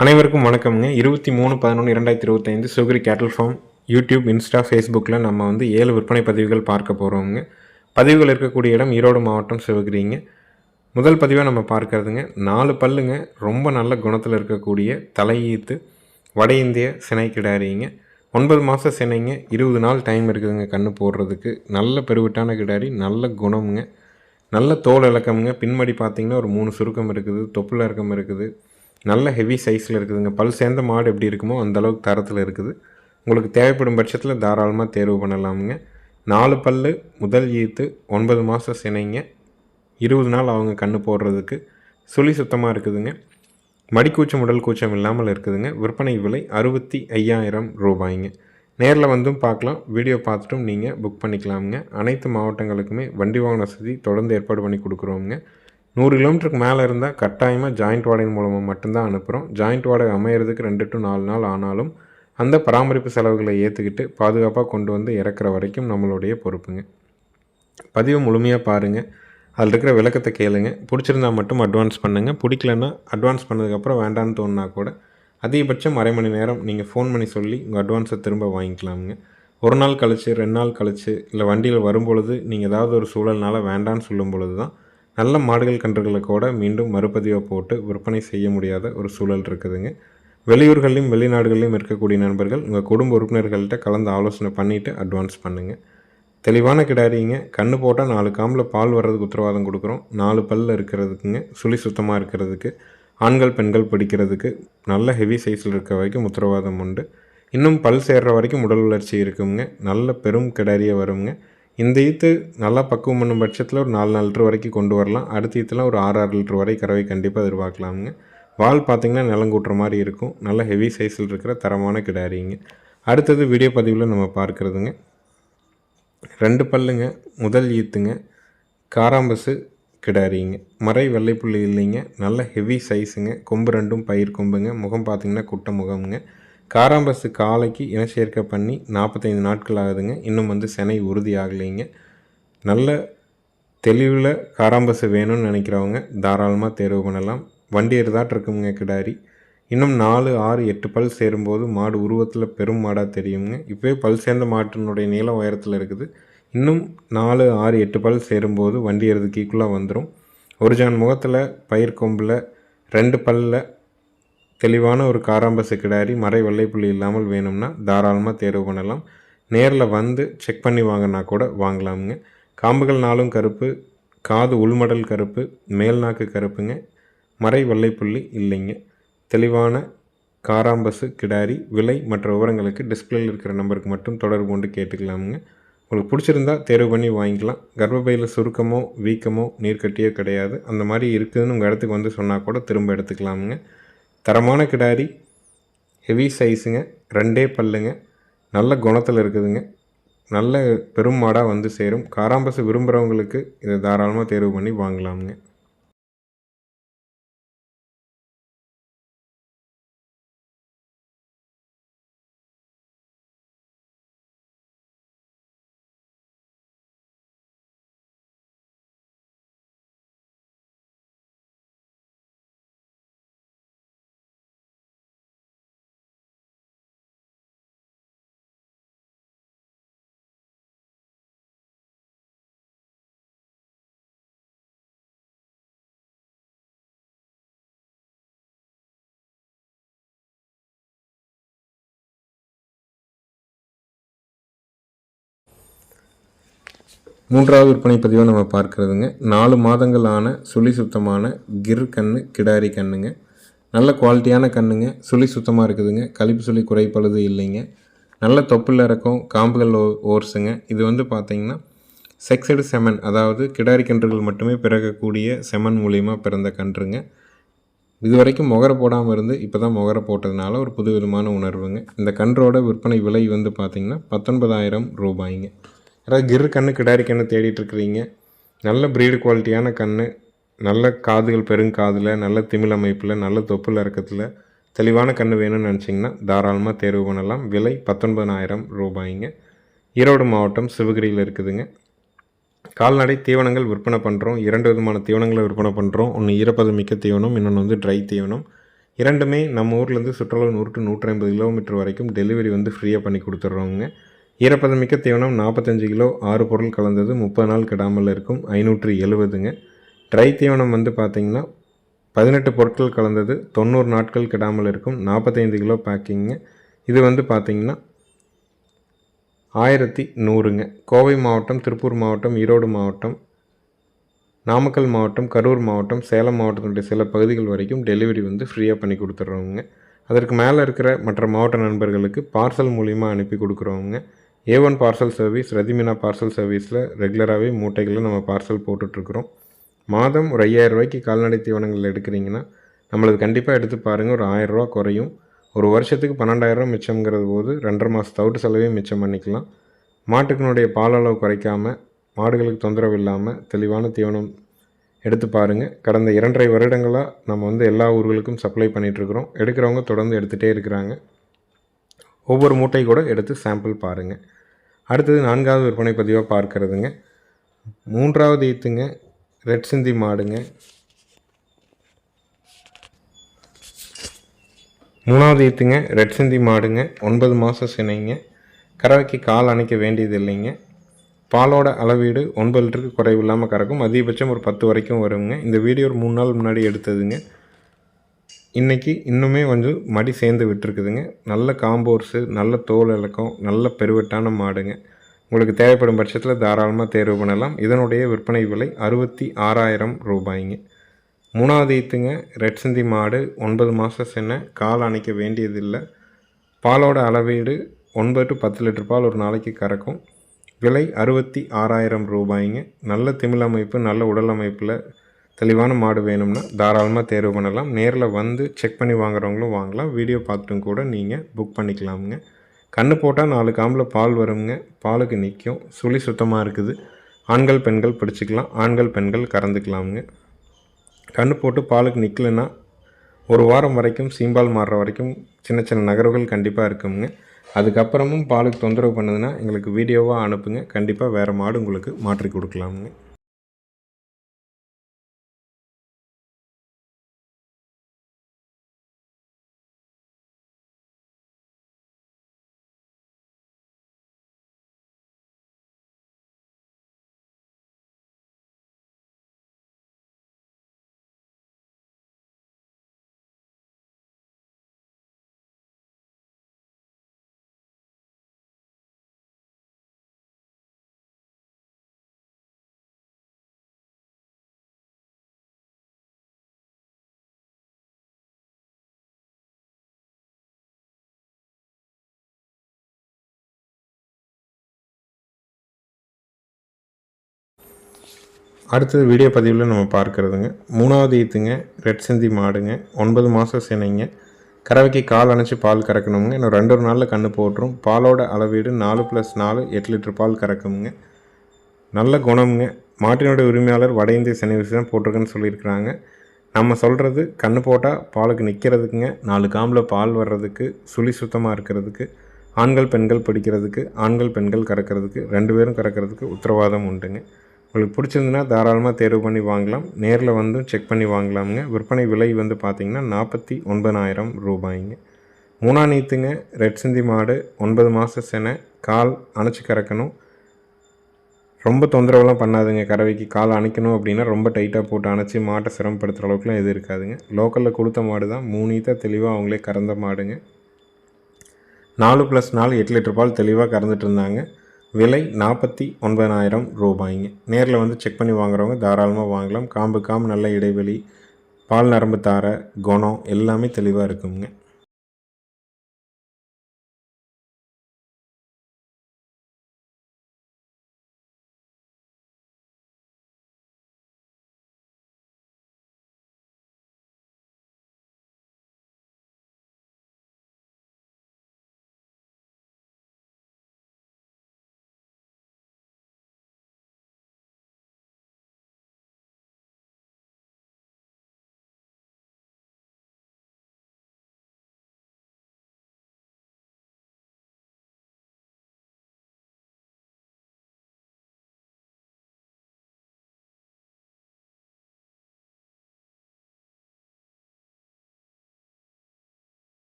அனைவருக்கும் வணக்கம்ங்க. இருபத்தி மூணு பதினொன்று இரண்டாயிரத்தி இருபத்தைந்து சுகரி கேட்டல் ஃபார்ம் யூடியூப் இன்ஸ்டா ஃபேஸ்புக்கில் நம்ம வந்து ஏழு விற்பனை பதிவுகள் பார்க்க போகிறோங்க பதிவுகள் இருக்கக்கூடிய இடம் ஈரோடு மாவட்டம் சிவகிரிங்க. முதல் பதிவாக நம்ம பார்க்கறதுங்க. நாலு பல்லுங்க. ரொம்ப நல்ல குணத்தில் இருக்கக்கூடிய தலையீத்து வட இந்திய சினை கிடாரிங்க. ஒன்பது மாத சினைங்க. இருபது நாள் டைம் இருக்குதுங்க கண்ணு போடுறதுக்கு. நல்ல பெருவிட்டான கிடாரி நல்ல குணம்ங்க. நல்ல தோல் இலக்கம்ங்க. பின்மடி பார்த்திங்கன்னா ஒரு மூணு சுருக்கம் இருக்குது தொப்புல இறக்கம் இருக்குது. நல்ல ஹெவி சைஸில் இருக்குதுங்க. பல் சேர்ந்த மாடு எப்படி இருக்குமோ அந்தளவுக்கு தரத்தில் இருக்குது. உங்களுக்கு தேவைப்படும் பட்சத்தில் தாராளமாக தேர்வு பண்ணலாமுங்க. நாலு பல்லு முதல் ஈத்து ஒன்பது மாதம் சினைங்க. இருபது நாள் அவங்க கண்ணு போடுறதுக்கு சுழி சுத்தமாக இருக்குதுங்க. மடிக்கூச்சம் உடல் கூச்சம் இல்லாமல் இருக்குதுங்க. விற்பனை விலை அறுபத்தி ஐயாயிரம் ரூபாய்ங்க. நேரில் வந்தும் பார்க்கலாம். வீடியோ பார்த்துட்டும் நீங்கள் புக் பண்ணிக்கலாமுங்க. அனைத்து மாவட்டங்களுக்குமே வண்டி வாகன வசதி தொடர்ந்து ஏற்பாடு பண்ணி கொடுக்குறோங்க நூறு கிலோமீட்டருக்கு மேலே இருந்தால் கட்டாயமாக ஜாயிண்ட் வாடகை மூலமாக மட்டும்தான் அனுப்புகிறோம் ஜாயிண்ட் வாடகை அமையிறதுக்கு ரெண்டு டு நாலு நாள் ஆனாலும் அந்த பராமரிப்பு செலவுகளை ஏற்றுக்கிட்டு பாதுகாப்பாக கொண்டு வந்து இறக்குற வரைக்கும் நம்மளுடைய பொறுப்புங்க. பதிவு முழுமையாக பாருங்கள் அதில் இருக்கிற விளக்கத்தை கேளுங்க. பிடிச்சிருந்தா மட்டும் அட்வான்ஸ் பண்ணுங்கள் பிடிக்கலன்னா அட்வான்ஸ் பண்ணதுக்கப்புறம் வேண்டான்னு தோணுனா கூட அதிகபட்சம் அரை மணி நேரம் நீங்கள் ஃபோன் பண்ணி சொல்லி உங்கள் அட்வான்ஸை திரும்ப வாங்கிக்கலாமுங்க. ஒரு நாள் கழிச்சு ரெண்டு நாள் கழிச்சு இல்லை வண்டியில் வரும்பொழுது நீங்கள் ஏதாவது ஒரு சூழல்னால வேண்டான்னு சொல்லும் பொழுது தான் நல்ல மாடுகள் கன்றுகளை கூட மீண்டும் மறுபதிவை போட்டு விற்பனை செய்ய முடியாத ஒரு சூழல் இருக்குதுங்க. வெளியூர்களையும் வெளிநாடுகளிலும் இருக்கக்கூடிய நண்பர்கள் உங்கள் குடும்ப உறுப்பினர்கள்ட்ட கலந்து ஆலோசனை பண்ணிவிட்டு அட்வான்ஸ் பண்ணுங்கள் தெளிவான கிடாரிங்க. கண்ணு போட்டால் நாலு காம்பில் பால் வர்றதுக்கு உத்தரவாதம் கொடுக்குறோம். நாலு பல்ல இருக்கிறதுக்குங்க. சுழி சுத்தமாக இருக்கிறதுக்கு ஆண்கள் பெண்கள் பிடிக்கிறதுக்கு நல்ல ஹெவி சைஸில் இருக்க வரைக்கும் உத்தரவாதம் உண்டு. இன்னும் பல் சேர்கிற வரைக்கும் உடல் வளர்ச்சி இருக்குங்க. நல்ல பெரும் கிடாரியை வருங்க. இந்த ஈத்து நல்லா பக்குவம் பண்ணும் பட்சத்தில் ஒரு நாலு நாலு லிட்ரு வரைக்கும் கொண்டு வரலாம். அடுத்த ஈத்துலாம் ஒரு ஆறு ஆறு லிட்ரு வரை கறவை கண்டிப்பாக எதிர்பார்க்கலாமுங்க. வால் பார்த்திங்கன்னா நிலங்கூட்டுற மாதிரி இருக்கும். நல்ல ஹெவி சைஸில் இருக்கிற தரமான கிடாரிங்க. அடுத்தது வீடியோ பதிவில் நம்ம பார்க்குறதுங்க. ரெண்டு பல்லுங்க முதல் ஈத்துங்க காராம்பஸு கிடாரிங்க. மறை வெள்ளைப்புள்ளி இல்லைங்க. நல்ல ஹெவி சைஸுங்க கொம்பு ரெண்டும் பயிர் கொம்புங்க. முகம் பார்த்திங்கன்னா குட்டை முகமுங்க. காராம்பசு காலைக்கு இனச்சேர்க்கை பண்ணி நாற்பத்தைந்து நாட்கள் ஆகுதுங்க. இன்னும் வந்து செனை உறுதி ஆகலைங்க. நல்ல தெளிவில் காராம்பசு வேணும்னு நினைக்கிறவங்க தாராளமாக தேர்வு பண்ணலாம். வண்டி இருதாட்டு இருக்குங்க கிடாரி. இன்னும் நாலு ஆறு எட்டு பல் சேரும்போது மாடு உருவத்தில் பெரும் மாடாக தெரியுங்க. இப்போவே பல் சேர்ந்த மாட்டினுடைய நீளம் உயரத்தில் இருக்குது. இன்னும் நாலு ஆறு எட்டு பல் சேரும்போது வண்டி எருதுக்கு ஈக்குவலாக வந்துடும் ஒரு ஜான் முகத்தில் பயிர் கொம்பில் ரெண்டு பல்லில் தெளிவான ஒரு காராம்பசு கிடாரி மறை வெள்ளைப்புள்ளி இல்லாமல் வேணும்னா தாராளமாக தேர்வு பண்ணலாம். நேரில் வந்து செக் பண்ணி வாங்கினா கூட வாங்கலாமுங்க. காம்புகள் நாளும் கருப்பு காது உள்மடல் கருப்பு மேல் நாக்கு கருப்புங்க. மறை வெள்ளைப்புள்ளி இல்லைங்க. தெளிவான காராம்பசு கிடாரி விலை மற்ற விவரங்களுக்கு டிஸ்பிளேயில் இருக்கிற நம்பருக்கு மட்டும் தொடர்பு கொண்டு கேட்டுக்கலாமுங்க. உங்களுக்கு பிடிச்சிருந்தா தேர்வு பண்ணி வாங்கிக்கலாம். கர்ப்பப்பையில் சுருக்கமோ வீக்கமோ நீர்க்கட்டியோ கிடையாது. அந்த மாதிரி இருக்குதுன்னு உங்கள் இடத்துக்கு வந்து சொன்னால் கூட திரும்ப எடுத்துக்கலாமுங்க. தரமான கிடாரி ஹெவி சைஸுங்க ரெண்டே பல்லுங்க நல்ல குணத்தில் இருக்குதுங்க. நல்ல பெரும் மாடாக வந்து சேரும். காராம்பசு விரும்புகிறவங்களுக்கு இதை தாராளமாக தேர்வு பண்ணி வாங்கலாமுங்க. மூன்றாவது விற்பனை பதிவாக நம்ம பார்க்குறதுங்க. நாலு மாதங்கள் ஆன சுழி சுத்தமான கிர் கண்ணு கிடாரி கண்ணுங்க. நல்ல குவாலிட்டியான கண்ணுங்க. சுழி சுத்தமாக இருக்குதுங்க. கழிப்பு சுழி குறைப்பழுது இல்லைங்க. நல்ல தொப்பில் இறக்கம் காம்புகள் ஓ ஓர்ஸுங்க. இது வந்து பார்த்திங்கன்னா செக்ஸடு செமன். அதாவது கிடாரி கன்றுகள் மட்டுமே பிறக்கக்கூடிய செமன் மூலியமாக பிறந்த கன்றுங்க. இது வரைக்கும் முகர போடாமல் இருந்து இப்போ தான் முகர போட்டதுனால ஒரு புது விதமான உணர்வுங்க. இந்த கன்றோட விற்பனை விலை வந்து பார்த்திங்கன்னா பத்தொன்பதாயிரம் ரூபாய்ங்க. யாராவது கிரு கண்ணு கிடாரி கண்ணு தேடிட்டு இருக்கிறீங்க. நல்ல ப்ரீடு குவாலிட்டியான கண்ணு நல்ல காதுகள் பெருங்காதில் நல்ல திமிழ் அமைப்பில் நல்ல தொப்புள் இறக்கத்தில் தெளிவான கண்ணு வேணும்னு நினச்சிங்கன்னா தாராளமாக தேர்வு பண்ணலாம். விலை பத்தொன்பதாயிரம் ரூபாய்ங்க. ஈரோடு மாவட்டம் சிவகிரியில் இருக்குதுங்க. கால்நடை தீவனங்கள் விற்பனை பண்ணுறோம் இரண்டு விதமான தீவனங்களை விற்பனை பண்ணுறோம் ஒன்று ஈரப்பதம் மிக்க தீவனம் இன்னொன்று வந்து ட்ரை தீவனம். இரண்டுமே நம்ம ஊர்லேருந்து சுற்றுலா நூறு டு நூற்றி ஐம்பது கிலோமீட்டர் வரைக்கும் டெலிவரி வந்து ஃப்ரீயாக பண்ணி கொடுத்துட்றோங்க. ஈரப்பதமிக்க தீவனம் நாற்பத்தஞ்சு கிலோ ஆறு பொருள் கலந்தது முப்பது நாள் கெடாமல் இருக்கும் ஐநூற்றி எழுபதுங்க. ட்ரை தீவனம் வந்து பார்த்திங்கன்னா பதினெட்டு பொருட்கள் கலந்தது தொண்ணூறு நாட்கள் கிடாமல் இருக்கும் நாற்பத்தைந்து கிலோ பேக்கிங்க. இது வந்து பார்த்திங்கன்னா ஆயிரத்தி நூறுங்க. கோவை மாவட்டம் திருப்பூர் மாவட்டம் ஈரோடு மாவட்டம் நாமக்கல் மாவட்டம் கரூர் மாவட்டம் சேலம் மாவட்டத்தினுடைய சில பகுதிகள் வரைக்கும் டெலிவரி வந்து ஃப்ரீயாக பண்ணி கொடுத்துட்றோங்க அதற்கு மேலே இருக்கிற மற்ற மாவட்ட நண்பர்களுக்கு பார்சல் மூலிமா அனுப்பி கொடுக்குறவங்க ஏ ஒன் பார்சல் சர்வீஸ் ரதிமினா பார்சல் சர்வீஸில் ரெகுலராகவே மூட்டைகளை நம்ம பார்சல் போட்டுட்ருக்குறோம். மாதம் ஒரு ஐயாயிரம் ரூபாய்க்கு கால்நடை தீவனங்கள் எடுக்கிறீங்கன்னா நம்மளது கண்டிப்பாக எடுத்து பாருங்கள் ஒரு ஆயிரரூவா குறையும். ஒரு வருஷத்துக்கு பன்னெண்டாயிரம் மிச்சம்ங்கிறது போது ரெண்டரை மாதம் தவிட்டு செலவையும் மிச்சம் பண்ணிக்கலாம். மாட்டுக்கினுடைய பால் அளவு குறைக்காமல் மாடுகளுக்கு தொந்தரவு இல்லாமல் தெளிவான தீவனம் எடுத்து பாருங்கள் கடந்த இரண்டரை வருடங்களாக நம்ம வந்து எல்லா ஊர்களுக்கும் சப்ளை பண்ணிகிட்ருக்குறோம் எடுக்கிறவங்க தொடர்ந்து எடுத்துகிட்டே இருக்கிறாங்க. ஒவ்வொரு மூட்டை கூட எடுத்து சாம்பிள் பாருங்கள் அடுத்தது நான்காவது விற்பனை பதிவாக பார்க்கறதுங்க. மூன்றாவது ஈத்துங்க ரெட் சிந்தி மாடுங்க. மூணாவது ஈத்துங்க ரெட் சிந்தி மாடுங்க. ஒன்பது மாதம் சினைங்க. கறவைக்கு கால் அணைக்க வேண்டியது இல்லைங்க பாலோட அளவீடு ஒன்பது லிட்டருக்கு குறைவு இல்லாமல் கறக்கும். அதிகபட்சம் ஒரு பத்து வரைக்கும் வருங்க. இந்த வீடியோ ஒரு மூணு நாள் முன்னாடி எடுத்ததுங்க. இன்றைக்கி இன்னுமே கொஞ்சம் மடி சேர்ந்து விட்டுருக்குதுங்க. நல்ல காம்போர்ஸு நல்ல தோல் இலக்கம் நல்ல பெருவெட்டான மாடுங்க. உங்களுக்கு தேவைப்படும் பட்சத்தில் தாராளமாக தேர்வு பண்ணலாம். இதனுடைய விற்பனை விலை அறுபத்தி ஆறாயிரம் ரூபாய்ங்க. மூணாவது ஈத்துங்க ரெட் சிந்தி மாடு ஒன்பது மாதம் சென்ன கால் அணைக்க வேண்டியதில்லை. பாலோட அளவீடு ஒன்பது டு பத்து லிட்டர் பால் ஒரு நாளைக்கு கறக்கும். விலை அறுபத்தி ஆறாயிரம் ரூபாய்ங்க. நல்ல திமிழ் அமைப்பு நல்ல உடல் அமைப்பில் தெளிவான மாடு வேணும்னா தாராளமாக தேர்வு பண்ணலாம். நேரில் வந்து செக் பண்ணி வாங்குறவங்களும் வாங்கலாம். வீடியோ பார்த்துட்டும் கூட நீங்கள் புக் பண்ணிக்கலாமுங்க. கண்ணு போட்டால் நாலு காம்பில் பால் வருங்க பாலுக்கு நிற்கும் சுழி சுத்தமாக இருக்குது. ஆண்கள் பெண்கள் பிடிச்சிக்கலாம். ஆண்கள் பெண்கள் கறந்துக்கலாமுங்க. கண்ணு போட்டு பாலுக்கு நிற்கலன்னா ஒரு வாரம் வரைக்கும் சீம்பால் மாறுற வரைக்கும் சின்ன சின்ன நகர்வுகள் கண்டிப்பாக இருக்குங்க அதுக்கப்புறமும் பாலுக்கு தொந்தரவு பண்ணுதுன்னா எங்களுக்கு வீடியோவாக அனுப்புங்க. கண்டிப்பாக வேறு மாடு உங்களுக்கு மாற்றி கொடுக்கலாமுங்க. அடுத்தது வீடியோ பதிவில் நம்ம பார்க்குறதுங்க. மூணாவது ஈத்துங்க ரெட் சிந்தி மாடுங்க ஒன்பது மாதம் சினைங்க. கறவைக்கு கால் அணைச்சி பால் கறக்கணுங்க. இன்னும் ரெண்டு ஒரு நாளில் கன்று போட்டுரும். பாலோட அளவீடு நாலு ப்ளஸ் நாலு எட்டு லிட்டர் பால் கறக்குங்க. நல்ல குணம்ங்க. மாட்டினோட உரிமையாளர் வட இந்திய சினை தான் போட்டிருக்குன்னு சொல்லியிருக்கிறாங்க. நம்ம சொல்கிறது கன்று போட்டால் பாலுக்கு நிற்கிறதுக்குங்க நாலு காம்பில் பால் வர்றதுக்கு சுழி சுத்தமாக இருக்கிறதுக்கு ஆண்கள் பெண்கள் பிடிக்கிறதுக்கு ஆண்கள் பெண்கள் கறக்கிறதுக்கு ரெண்டு பேரும் கறக்கிறதுக்கு உத்தரவாதம் உண்டுங்க. உங்களுக்கு பிடிச்சிருந்துன்னா தாராளமாக தேர்வு பண்ணி வாங்கலாம். நேரில் வந்து செக் பண்ணி வாங்கலாமுங்க. விற்பனை விலை வந்து பார்த்திங்கன்னா நாற்பத்தி ஒன்பதாயிரம் ரூபாய்ங்க. மூணா நீத்துங்க ரெட் சிந்தி மாடு ஒன்பது மாத செனை கால் அணைச்சி கறக்கணும். ரொம்ப தொந்தரவுலாம் பண்ணாதுங்க. கறவைக்கு கால் அணைக்கணும் அப்படின்னா ரொம்ப டைட்டாக போட்டு அணைச்சி மாட்டை சிரமப்படுத்துகிற அளவுக்குலாம் எதுவும் இருக்காதுங்க. லோக்கலில் கொடுத்த மாடு தான். மூணு தெளிவாக அவங்களே கறந்த மாடுங்க. நாலு ப்ளஸ் நாலு எட்டு லிட்டர் பால் தெளிவாக கறந்துட்டு இருந்தாங்க. விலை நாற்பத்தி ஒன்பதாயிரம் ரூபாய்ங்க. நேரில் வந்து செக் பண்ணி வாங்குறவங்க தாராளமாக வாங்கலாம். காம்பு காம்பு நல்ல இடைவெளி பால் நரம்பு தார குணம் எல்லாமே தெளிவாக இருக்குங்க.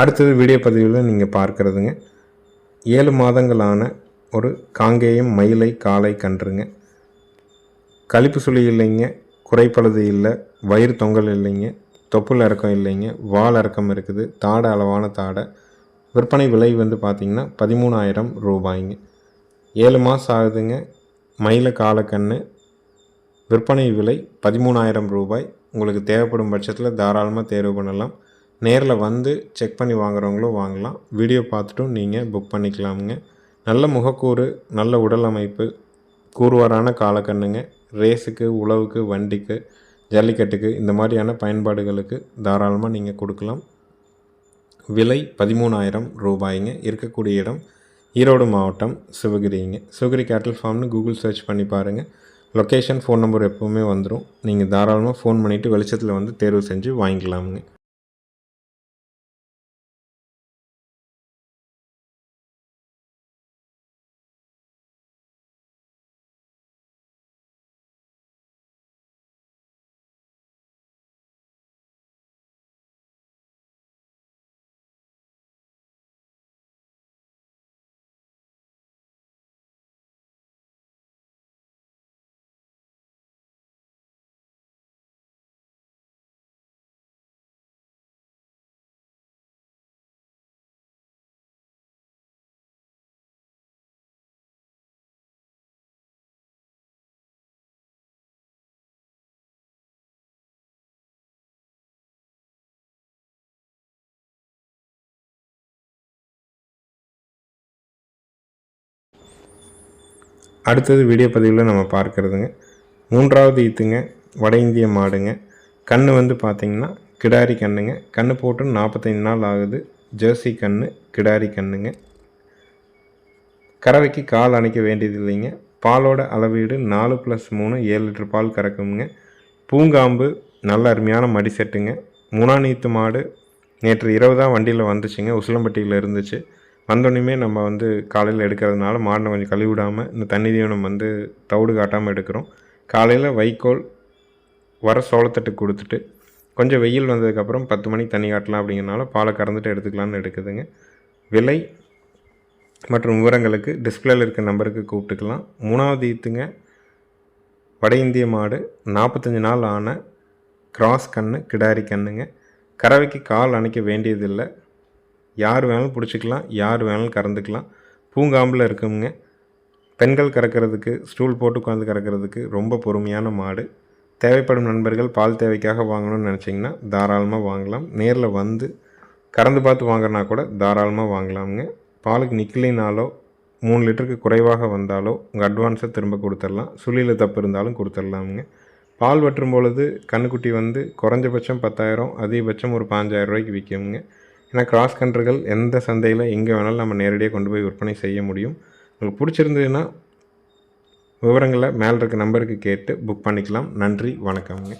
அடுத்தது வீடியோ பதிவில் நீங்கள் பார்க்குறதுங்க. ஏழு மாதங்களான ஒரு காங்கேயம் மயிலை காளை கன்றுங்க. கழிப்பு சுழி இல்லைங்க குறைப்பழுது இல்லை வயிறு தொங்கல் இல்லைங்க தொப்புள் இறக்கம் இல்லைங்க வால் இறக்கம் இருக்குது தாடை அளவான தாடை. விற்பனை விலை வந்து பார்த்திங்கன்னா பதிமூணாயிரம் ரூபாய்ங்க. ஏழு மாதம் ஆகுதுங்க மயில காலக்கண்ணு விற்பனை விலை பதிமூணாயிரம் ரூபாய். உங்களுக்கு தேவைப்படும் பட்சத்தில் தாராளமாக தேர்வு பண்ணலாம். நேரில் வந்து செக் பண்ணி வாங்குறவங்களும் வாங்கலாம். வீடியோ பார்த்துட்டும் நீங்கள் புக் பண்ணிக்கலாமுங்க. நல்ல முகக்கூறு நல்ல உடல் அமைப்பு கூறுவாரான காலக்கண்ணுங்க ரேஸுக்கு உழவுக்கு வண்டிக்கு ஜல்லிக்கட்டுக்கு இந்த மாதிரியான பயன்பாடுகளுக்கு தாராளமாக நீங்கள் கொடுக்கலாம். விலை பதிமூணாயிரம் ரூபாய்ங்க. இருக்கக்கூடிய இடம் ஈரோடு மாவட்டம் சிவகிரிங்க. சிவகிரி கேட்டல் ஃபார்ம்னு கூகுள் சர்ச் பண்ணி பாருங்கள் லொக்கேஷன் ஃபோன் நம்பர் எப்போவுமே வந்துடும் நீங்கள் தாராளமாக ஃபோன் பண்ணிவிட்டு வெளிச்சத்தில் வந்து தேர்வு செஞ்சு வாங்கிக்கலாமுங்க. அடுத்தது வீடியோ பதிவில் நம்ம பார்க்குறதுங்க. மூன்றாவது ஈத்துங்க வட இந்திய மாடுங்க. கன்று வந்து பார்த்திங்கன்னா கிடாரி கண்ணுங்க. கன்று போட்டு நாற்பத்தைந்து நாள் ஆகுது. ஜெர்சி கன்று கிடாரி கண்ணுங்க. கறவைக்கு கால் அணைக்க வேண்டியது இல்லைங்க. பாலோட அளவீடு நாலு ப்ளஸ் மூணு ஏழு லிட்டர் பால் கறக்குங்க. பூங்காம்பு நல்ல அருமையான மடி செட்டுங்க மூணாநீத்து மாடு நேற்று இரவு தான் வண்டியில் வந்துச்சுங்க. உசிலம்பட்டியில் இருந்துச்சு. வந்தோடனையுமே நம்ம வந்து காலையில் எடுக்கிறதுனால மாடனை கொஞ்சம் கழுவி விடாமல் இந்த தண்ணி தீவனம் வந்து தவிடு காட்டாமல் எடுக்கிறோம். காலையில் வைக்கோல் வர சோளத்தட்டு கொடுத்துட்டு கொஞ்சம் வெயில் வந்ததுக்கப்புறம் பத்து மணிக்கு தண்ணி காட்டலாம் அப்படிங்கிறனால பாலை கறந்துட்டு எடுத்துக்கலாம்னு எடுக்குதுங்க. விலை மற்றும் விவரங்களுக்கு டிஸ்பிளேல இருக்க நம்பருக்கு கூப்பிட்டுக்கலாம். மூணாவது ஈத்துங்க வட இந்திய மாடு நாற்பத்தஞ்சு நாள் ஆன கிராஸ் கன்று கிடாரி கண்ணுங்க கறவைக்கு கால் அணைக்க வேண்டியதில்லை. யார் வேணாலும் பிடிச்சிக்கலாம் யார் வேணாலும் கறந்துக்கலாம். பூங்காம்பில் இருக்குங்க பெண்கள் கறக்கிறதுக்கு ஸ்டூல் போட்டு உட்காந்து கறக்கிறதுக்கு ரொம்ப பொறுமையான மாடு. தேவைப்படும் நண்பர்கள் பால் தேவைக்காக வாங்கணும்னு நினச்சிங்கன்னா தாராளமாக வாங்கலாம். நேரில் வந்து கறந்து பார்த்து வாங்கினா கூட தாராளமாக வாங்கலாமுங்க. பாலுக்கு நிற்கலினாலோ மூணு லிட்டருக்கு குறைவாக வந்தாலோ உங்கள் அட்வான்ஸை திரும்ப கொடுத்துடலாம். சுழியில் தப்பு இருந்தாலும் கொடுத்துடலாமுங்க. பால் வற்றும் பொழுது கண்ணுக்குட்டி வந்து குறைஞ்சபட்சம் பத்தாயிரம் அதிகபட்சம் ஒரு பாஞ்சாயிரம் ரூபாய்க்கு விற்குங்க ஏன்னா கிராஸ் கன்றுகள் எந்த சந்தையில் எங்கே வேணாலும் நம்ம நேரடியாக கொண்டு போய் விற்பனை செய்ய முடியும். உங்களுக்கு பிடிச்சிருந்ததுன்னா விவரங்களை மேலே இருக்க நம்பருக்கு கேட்டு புக் பண்ணிக்கலாம். நன்றி வணக்கம்ங்க.